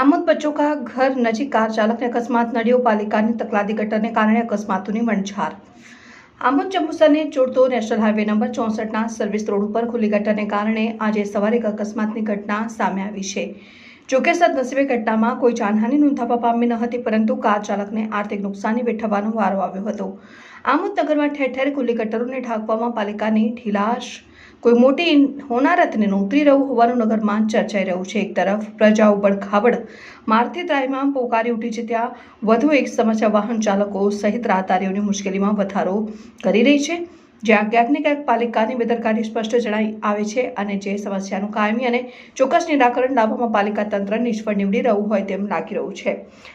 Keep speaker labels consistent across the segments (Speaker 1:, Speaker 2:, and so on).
Speaker 1: આમોદ બચ્ચોકા ઘર નજીક કાર ચાલકને અકસ્માત નડ્યો પાલિકાની તકલાદી ગટરને કારણે અકસ્માતોની વણઝાર. આમોદ જંબુસરને જોડતો નેશનલ હાઈવે નંબર ચોસઠના સર્વિસ રોડ ઉપર ખુલ્લી ગટરને કારણે આજે સવારે એક અકસ્માતની ઘટના સામે આવી છે. જોકે સદનસીબે ઘટનામાં કોઈ જાનહાની નોંધાવા પામી ન હતી, પરંતુ કાર ચાલકને આર્થિક નુકસાની વેઠવવાનો વારો આવ્યો હતો. આમોદ નગરમાં ઠેર ઠેર ખુલ્લી ગટરોને ઢાંકવામાં પાલિકાની ઢીલાશ કોઈ મોટી હોનારતને નોતરી રહ્યું હોવાનું નગરમાં ચર્ચાઈ રહ્યું છે. એક તરફ પ્રજા ઉબડ ખાબડ મારતી ત્રાહીમામ પોકારી ઉઠી છે. ત્યાં વધુ એક સમસ્યા વાહન ચાલકો સહિત રાહદારીઓની મુશ્કેલીમાં વધારો કરી રહી છે. જ્યાં ક્યાંક ને ક્યાંક પાલિકાની બેદરકારી સ્પષ્ટ જણાઈ આવે છે અને જે સમસ્યાનું કાયમી અને ચોક્કસ નિરાકરણ લાવવામાં પાલિકા તંત્ર નિષ્ફળ નીવડી રહ્યું હોય તેમ લાગી રહ્યું છે.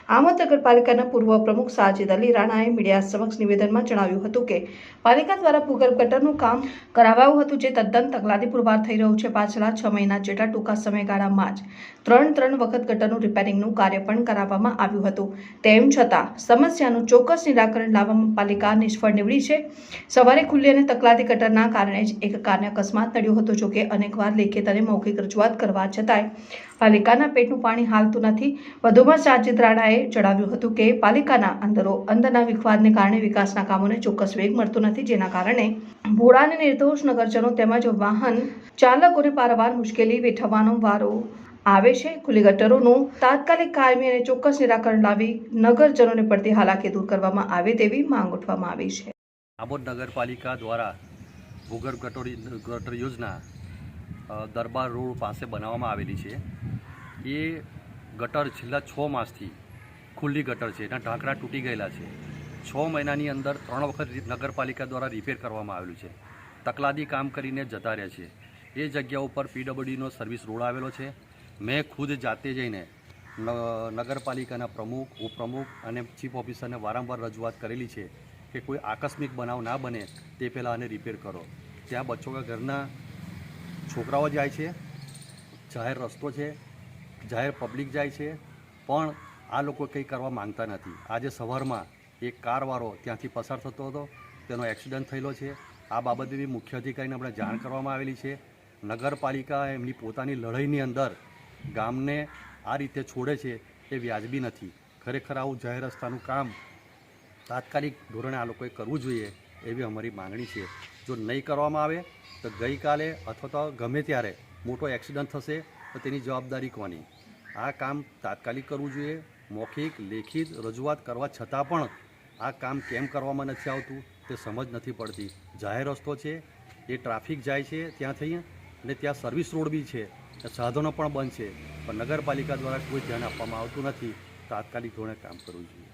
Speaker 1: આમ નગરપાલિકાના પૂર્વ પ્રમુખ સાજિદ અલી રાણાએ મીડિયા સમક્ષ નિવેદનમાં જણાવ્યું હતું કે, પાલિકા દ્વારા ભૂગર્ભ ગટરનું કામ કરાવાયું હતું જે તદ્દન તકલાદી પુરવાર થઈ રહ્યું છે પાછલા છ મહિના જેટલા ટૂંકા સમયગાળામાં જ. ત્રણ ત્રણ વખત ગટરનું રિપેરિંગનું કાર્ય પણ કરાવવામાં આવ્યું હતું. તેમ છતાં, સમસ્યાનું ચોક્કસ નિરાકરણ લાવવામાં પાલિકા નિષ્ફળ નીવડી છે. સવારે ખુલ્લી અને તકલાદી ગટરના કારણે જ એક કારને અકસ્માત નડ્યો હતો જોકે અનેકવાર લેખિત અને મૌખિક રજૂઆત કરવા છતાંય પાલિકાના પેટનું પાણી હાલતું નથી. વધુમાં સાજિદ રાણાએ જણાવ્યું હતું કે પાલિકાના અંદરો અંદરના વિખવાદને કારણે વિકાસના કામોને ચોક્કસ વેગ મળતો નથી, જેના કારણે ભોળા અને નિર્દોષ નગરજનો તેમજ વાહન ચાલકોને પારવાર મુશ્કેલી વેઠવવાનો વારો આવે છે. ખુલ્લી ગટરોનું તાત્કાલિક કાયમી અને ચોક્કસ નિરાકરણ લાવી નગરજનોને પડતી હાલાકી દૂર કરવામાં આવે તેવી માંગ ઉઠવામાં આવી છે.
Speaker 2: આમોદ નગરપાલિકા દ્વારા ભૂગર્ભ ગટોરી ગટર યોજના દરબાર રોડ પાસે બનાવવામાં આવેલી છે. એ ગટર છેલ્લા છ માસથી ખુલ્લી ગટર છે. એના ઢાંકણા તૂટી ગયેલા છે. છ મહિનાની અંદર ત્રણ વખત નગરપાલિકા દ્વારા રિપેર કરવામાં આવેલું છે. તકલાદી કામ કરીને જતા રહ્યા છે. એ જગ્યા ઉપર પીડબ્લ્યુડીનો સર્વિસ રોડ આવેલો છે. મેં ખુદ જાતે જઈને નગરપાલિકાના પ્રમુખ, ઉપપ્રમુખ અને ચીફ ઓફિસરને વારંવાર રજૂઆત કરેલી છે કે કોઈ આકસ્મિક બનાવ ના બને તે પહેલાં આને રિપેર કરો. ત્યાં બચ્ચો ઘરના છોકરાઓ જાય છે, જાહેર રસ્તો છે, જાહેર પબ્લિક જાય છે, પણ આ લોકો કંઈ કરવા માંગતા નથી. આજે સવારમાં એક કારવાળો ત્યાંથી પસાર થતો હતો, તેનો એક્સિડન્ટ થયેલો છે. આ બાબતે મુખ્ય અધિકારીને આપણે જાણ કરવામાં આવેલી છે. નગરપાલિકા એમની પોતાની લડાઈની અંદર ગામને આ રીતે છોડે છે એ વ્યાજબી નથી. ખરેખર આવું જાહેર રસ્તાનું કામ તાત્કાલિક ધોરણે આ લોકોએ કરવું જોઈએ એવી અમારી માંગણી છે. જો નહીં કરવામાં આવે, તો ગઈકાલે અથવા તો ગમે ત્યારે મોટો એક્સિડન્ટ થશે, તો તેની જવાબદારી કોની? આ કામ તાત્કાલિક કરવું જોઈએ. મૌખિક, લેખિત રજૂઆત કરવા છતાં પણ આ કામ કેમ કરવામાં નથી આવતું તે સમજ નથી પડતી. જાહેર રસ્તો છે, એ ટ્રાફિક જાય છે ત્યાં થઈ અને ત્યાં સર્વિસ રોડ બી છે. સાધનો પણ બંધ છે. પણ નગરપાલિકા દ્વારા કોઈ ધ્યાન આપવામાં આવતું નથી. તાત્કાલિક ધોરણે કામ કરવું જોઈએ.